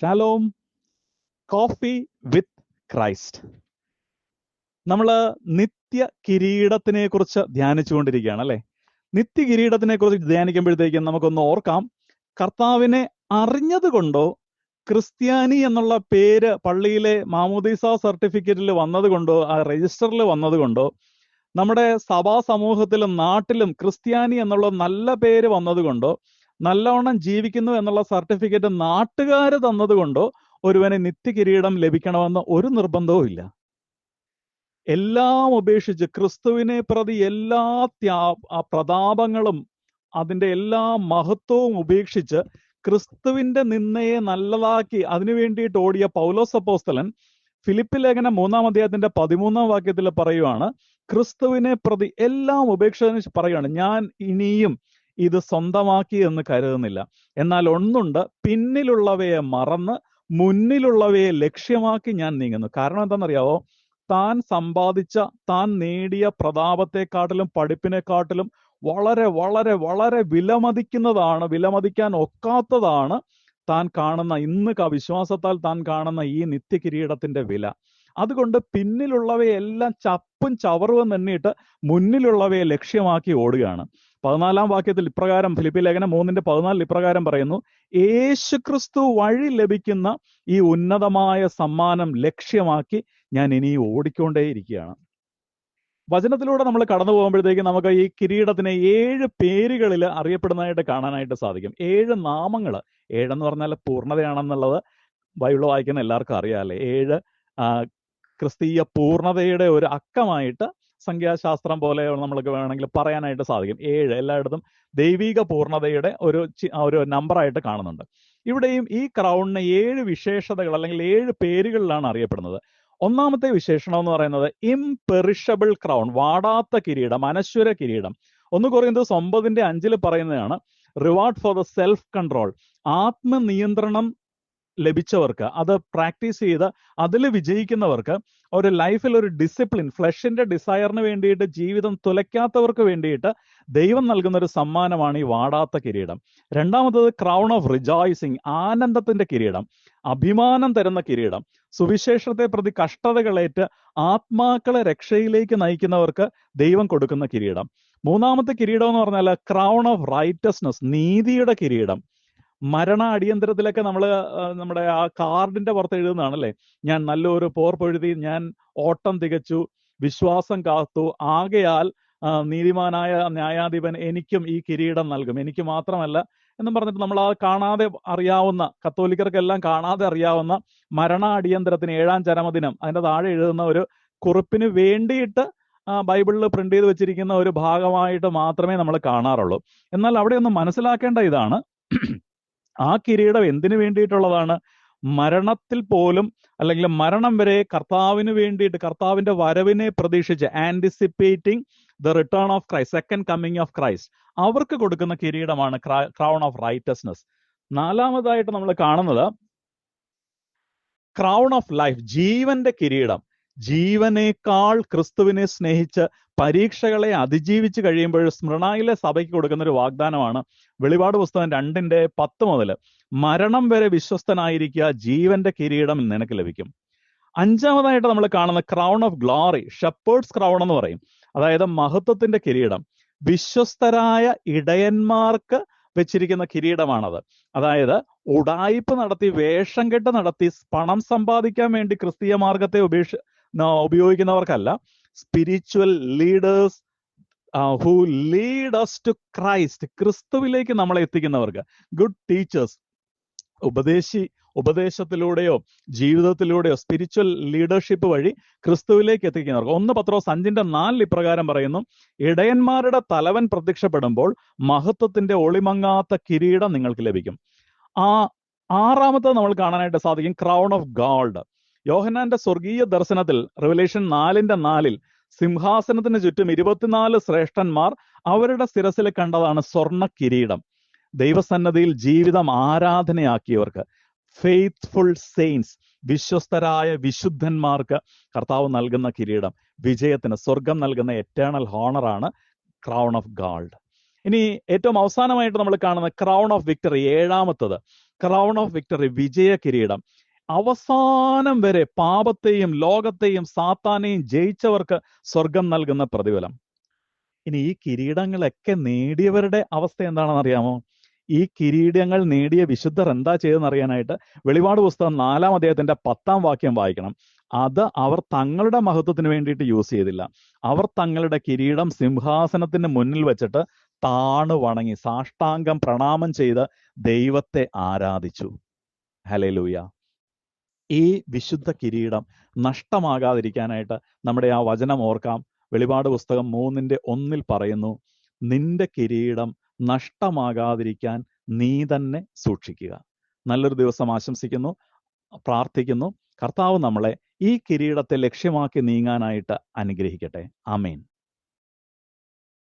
Shalom coffee with Christ നമ്മൾ നിത്യ കിരീടത്തിനെ കുറിച്ച് ധ്യാനിച്ചുകൊണ്ടിരിക്കുകയാണ് അല്ലെ? നിത്യ കിരീടത്തിനെ കുറിച്ച് ധ്യാനിക്കുമ്പോഴത്തേക്കും നമുക്കൊന്ന് ഓർക്കാം കർത്താവിനെ അറിഞ്ഞത് കൊണ്ടോ ക്രിസ്ത്യാനി എന്നുള്ള പേര് പള്ളിയിലെ മാമോദീസ സർട്ടിഫിക്കറ്റിൽ വന്നത് കൊണ്ടോ ആ രജിസ്റ്ററിൽ വന്നത് കൊണ്ടോ നമ്മുടെ സഭാ സമൂഹത്തിലും നാട്ടിലും ക്രിസ്ത്യാനി എന്നുള്ള നല്ല പേര് വന്നതുകൊണ്ടോ നല്ലവണ്ണം ജീവിക്കുന്നു എന്നുള്ള സർട്ടിഫിക്കറ്റ് നാട്ടുകാർ തന്നതുകൊണ്ടോ ഒരുവന് നിത്യകിരീടം ലഭിക്കണമെന്ന് ഒരു നിർബന്ധവും ഇല്ല. എല്ലാം ഉപേക്ഷിച്ച് ക്രിസ്തുവിനെ പ്രതി എല്ലാ ത്യാ പ്രതാപങ്ങളും അതിന്റെ എല്ലാ മഹത്വവും ഉപേക്ഷിച്ച് ക്രിസ്തുവിന്റെ നിന്നയെ നല്ലതാക്കി അതിനു വേണ്ടിയിട്ട് ഓടിയ പൗലോസ് അപ്പോസ്തലൻ ഫിലിപ്പ് ലേഖനം മൂന്നാം അധ്യായത്തിന്റെ പതിമൂന്നാം വാക്യത്തിൽ പറയുവാണ് ക്രിസ്തുവിനെ പ്രതി എല്ലാം ഉപേക്ഷിച്ച് പറയുകയാണ് ഞാൻ ഇനിയും ഇത് സ്വന്തമാക്കി എന്ന് കരുതുന്നില്ല. എന്നാൽ ഒന്നുണ്ട് പിന്നിലുള്ളവയെ മറന്ന് മുന്നിലുള്ളവയെ ലക്ഷ്യമാക്കി ഞാൻ നീങ്ങുന്നു. കാരണം എന്താണെന്നറിയാവോ? താൻ സമ്പാദിച്ച താൻ നേടിയ പ്രതാപത്തെക്കാട്ടിലും പഠിപ്പിനെക്കാട്ടിലും വളരെ വളരെ വളരെ വിലമതിക്കുന്നതാണ് വിലമതിക്കാൻ ഒക്കാത്തതാണ് താൻ കാണുന്ന ഇന്ന് വിശ്വാസത്താൽ താൻ കാണുന്ന ഈ നിത്യകിരീടത്തിന്റെ വില. അതുകൊണ്ട് പിന്നിലുള്ളവയെല്ലാം ചപ്പും ചവറും എന്നിട്ട് മുന്നിലുള്ളവയെ ലക്ഷ്യമാക്കി ഓടുകയാണ്. പതിനാലാം വാക്യത്തിൽ ഇപ്രകാരം ഫിലിപ്പി ലേഖനം മൂന്നിന്റെ പതിനാലിൽ ഇപ്രകാരം പറയുന്നു യേശുക്രിസ്തു വഴി ലഭിക്കുന്ന ഈ ഉന്നതമായ സമ്മാനം ലക്ഷ്യമാക്കി ഞാൻ ഇനി ഓടിക്കൊണ്ടേയിരിക്കുകയാണ്. വചനത്തിലൂടെ നമ്മൾ കടന്നു പോകുമ്പോഴത്തേക്ക് നമുക്ക് ഈ കിരീടത്തിനെ ഏഴ് പേരുകളിൽ അറിയപ്പെടുന്നതായിട്ട് കാണാനായിട്ട് സാധിക്കും. ഏഴ് നാമങ്ങൾ ഏഴെന്ന് പറഞ്ഞാൽ പൂർണതയാണെന്നുള്ളത് ബൈബിൾ വായിക്കുന്ന എല്ലാവർക്കും അറിയാമല്ലേ ഏഴ് ക്രിസ്തീയ പൂർണതയുടെ ഒരു അക്കമായിട്ട് സംഖ്യാശാസ്ത്രം പോലെ നമ്മൾക്ക് വേണമെങ്കിൽ പറയാനായിട്ട് സാധിക്കും. ഏഴ് എല്ലായിടത്തും ദൈവിക പൂർണതയുടെ ഒരു ഒരു നമ്പറായിട്ട് കാണുന്നുണ്ട്. ഇവിടെയും ഈ ക്രൗണിന് ഏഴ് വിശേഷതകൾ അല്ലെങ്കിൽ ഏഴ് പേരുകളിലാണ് അറിയപ്പെടുന്നത്. ഒന്നാമത്തെ വിശേഷണം എന്ന് പറയുന്നത് ഇംപെറിഷബിൾ ക്രൗൺ വാടാത്ത കിരീടം അനശ്വര കിരീടം. ഒന്ന് കുറയുന്നത് ഒമ്പതിന്റെ അഞ്ചിൽ പറയുന്നതാണ് reward for the self control ആത്മനിയന്ത്രണം ലഭിച്ചവർക്ക് അത് പ്രാക്ടീസ് ചെയ്ത് അതിൽ വിജയിക്കുന്നവർക്ക് ഒരു ലൈഫിൽ ഒരു ഡിസിപ്ലിൻ ഫ്ലഷിന്റെ ഡിസയറിന് വേണ്ടിയിട്ട് ജീവിതം തുലയ്ക്കാത്തവർക്ക് വേണ്ടിയിട്ട് ദൈവം നൽകുന്ന ഒരു സമ്മാനമാണ് ഈ വാടാത്ത കിരീടം. രണ്ടാമത്തത് ക്രൗൺ ഓഫ് റിജോയ്സിങ് ആനന്ദത്തിന്റെ കിരീടം അഭിമാനം തരുന്ന കിരീടം. സുവിശേഷത്തെ പ്രതി കഷ്ടതകളേറ്റ് ആത്മാക്കളെ രക്ഷയിലേക്ക് നയിക്കുന്നവർക്ക് ദൈവം കൊടുക്കുന്ന കിരീടം. മൂന്നാമത്തെ കിരീടം എന്ന് പറഞ്ഞാൽ ക്രൗൺ ഓഫ് റൈറ്റസ്നസ് നീതിയുടെ കിരീടം. മരണ അടിയന്തരത്തിലൊക്കെ നമ്മൾ നമ്മുടെ ആ കാർഡിന്റെ പുറത്ത് എഴുതുന്നതാണല്ലേ? ഞാൻ നല്ലൊരു പോർ പൊഴുതി ഞാൻ ഓട്ടം തികച്ചു വിശ്വാസം കാത്തു ആകയാൽ നീതിമാനായ ന്യായാധിപൻ എനിക്കും ഈ കിരീടം നൽകും. എനിക്ക് മാത്രമല്ല എന്നും പറഞ്ഞിട്ട് നമ്മൾ ആ കാണാതെ അറിയാവുന്ന കത്തോലിക്കർക്കെല്ലാം കാണാതെ അറിയാവുന്ന മരണ അടിയന്തരത്തിന് ഏഴാം ചരമദിനം അതിന്റെ താഴെ എഴുതുന്ന ഒരു കുറിപ്പിന് വേണ്ടിയിട്ട് ബൈബിളിൽ പ്രിന്റ് ചെയ്ത് വെച്ചിരിക്കുന്ന ഒരു ഭാഗമായിട്ട് മാത്രമേ നമ്മൾ കാണാറുള്ളൂ. എന്നാൽ അവിടെ ഒന്ന് മനസ്സിലാക്കേണ്ട ഇതാണ്. ആ കിരീടം എന്തിനു വേണ്ടിയിട്ടുള്ളതാണ്? മരണത്തിൽ പോലും അല്ലെങ്കിൽ മരണം വരെ കർത്താവിന് വേണ്ടിയിട്ട് കർത്താവിന്റെ വരവിനെ പ്രതീക്ഷിച്ച് anticipating the return of Christ second coming of Christ അവർക്ക് കൊടുക്കുന്ന കിരീടമാണ് ക്രൗൺ ഓഫ് റൈറ്റസ്നെസ് നാലാമതായിട്ട് നമ്മൾ കാണുന്നത് ക്രൗൺ ഓഫ് ലൈഫ് ജീവന്റെ കിരീടം. ജീവനേക്കാൾ ക്രിസ്തുവിനെ സ്നേഹിച്ച് പരീക്ഷകളെ അതിജീവിച്ച് കഴിയുമ്പോൾ സ്മൃണായിലെ സഭയ്ക്ക് കൊടുക്കുന്ന ഒരു വാഗ്ദാനമാണ് വെളിപാട് പുസ്തകം രണ്ടിന്റെ പത്ത് മുതൽ മരണം വരെ വിശ്വസ്തനായിരിക്കുക ജീവന്റെ കിരീടം നിനക്ക് ലഭിക്കും. അഞ്ചാമതായിട്ട് നമ്മൾ കാണുന്ന crown of glory shepherd's crown എന്ന് പറയും. അതായത് മഹത്വത്തിന്റെ കിരീടം. വിശ്വസ്തരായ ഇടയന്മാർക്ക് വെച്ചിരിക്കുന്ന കിരീടമാണത്. അതായത് ഉടായ്പ നടത്തി വേഷം കെട്ട് നടത്തി പണം സമ്പാദിക്കാൻ വേണ്ടി ക്രിസ്തീയ മാർഗത്തെ ഉപേക്ഷ ഉപയോഗിക്കുന്നവർക്കല്ല spiritual leaders who lead us to Christ ക്രിസ്തുവിലേക്ക് നമ്മളെ എത്തിക്കുന്നവർക്ക്. ഗുഡ് ടീച്ചേഴ്സ് ഉപദേശി ഉപദേശത്തിലൂടെയോ ജീവിതത്തിലൂടെയോ സ്പിരിച്വൽ ലീഡർഷിപ്പ് വഴി ക്രിസ്തുവിലേക്ക് എത്തിക്കുന്നവർക്ക്. ഒന്ന് പത്രോസ് അഞ്ചിന്റെ നാലിൽ ഇപ്രകാരം പറയുന്നു ഇടയന്മാരുടെ തലവൻ പ്രത്യക്ഷപ്പെടുമ്പോൾ മഹത്വത്തിന്റെ ഒളിമങ്ങാത്ത കിരീടം നിങ്ങൾക്ക് ലഭിക്കും. ആ ആറാമത്തെ നമ്മൾ കാണാനായിട്ട് സാധിക്കും ക്രൗൺ ഓഫ് ഗോൾഡ് യോഹന്നാന്റെ സ്വർഗീയ ദർശനത്തിൽ റിവലേഷൻ നാലിന്റെ നാലിൽ സിംഹാസനത്തിന് ചുറ്റും ഇരുപത്തിനാല് ശ്രേഷ്ഠന്മാർ അവരുടെ ശിരസിൽ കണ്ടതാണ് സ്വർണ കിരീടം. ദൈവസന്നദ്ധിയിൽ ജീവിതം ആരാധനയാക്കിയവർക്ക് ഫെയ്ത്ത്ഫുൾ സെയിൻസ് വിശ്വസ്തരായ വിശുദ്ധന്മാർക്ക് കർത്താവ് നൽകുന്ന കിരീടം. വിജയത്തിന് സ്വർഗം നൽകുന്ന എറ്റേണൽ ഹോണറാണ് ക്രൗൺ ഓഫ് ഗാൾഡ് ഇനി ഏറ്റവും അവസാനമായിട്ട് നമ്മൾ കാണുന്ന ക്രൗൺ ഓഫ് വിക്ടറി ഏഴാമത്തത്. ക്രൗൺ ഓഫ് വിക്ടറി വിജയ കിരീടം. അവസാനം വരെ പാപത്തെയും ലോകത്തെയും സാത്താനെയും ജയിച്ചവർക്ക് സ്വർഗം നൽകുന്ന പ്രതിഫലം. ഇനി ഈ കിരീടങ്ങളൊക്കെ നേടിയവരുടെ അവസ്ഥ എന്താണെന്ന് അറിയാമോ ഈ കിരീടങ്ങൾ നേടിയ വിശുദ്ധർ എന്താ ചെയ്തെന്ന് അറിയാനായിട്ട് വെളിപാട് പുസ്തകം നാലാം അദ്ദേഹത്തിന്റെ പത്താം വാക്യം വായിക്കണം. അത് അവർ തങ്ങളുടെ മഹത്വത്തിന് വേണ്ടിയിട്ട് യൂസ് ചെയ്തില്ല. അവർ തങ്ങളുടെ കിരീടം സിംഹാസനത്തിന് മുന്നിൽ വെച്ചിട്ട് താണു വണങ്ങി സാഷ്ടാംഗം പ്രണാമം ചെയ്ത് ദൈവത്തെ ആരാധിച്ചു. ഹലലൂയ ഈ വിശുദ്ധ കിരീടം നഷ്ടമാകാതിരിക്കാനായിട്ട് നമ്മുടെ ആ വചനം ഓർക്കാം. വെളിപാട് പുസ്തകം മൂന്നിന്റെ ഒന്നിൽ പറയുന്നു നിന്റെ കിരീടം നഷ്ടമാകാതിരിക്കാൻ നീ തന്നെ സൂക്ഷിക്കുക. നല്ലൊരു ദിവസം ആശംസിക്കുന്നു പ്രാർത്ഥിക്കുന്നു. കർത്താവ് നമ്മളെ ഈ കിരീടത്തെ ലക്ഷ്യമാക്കി നീങ്ങാനായിട്ട് അനുഗ്രഹിക്കട്ടെ. ആമേൻ.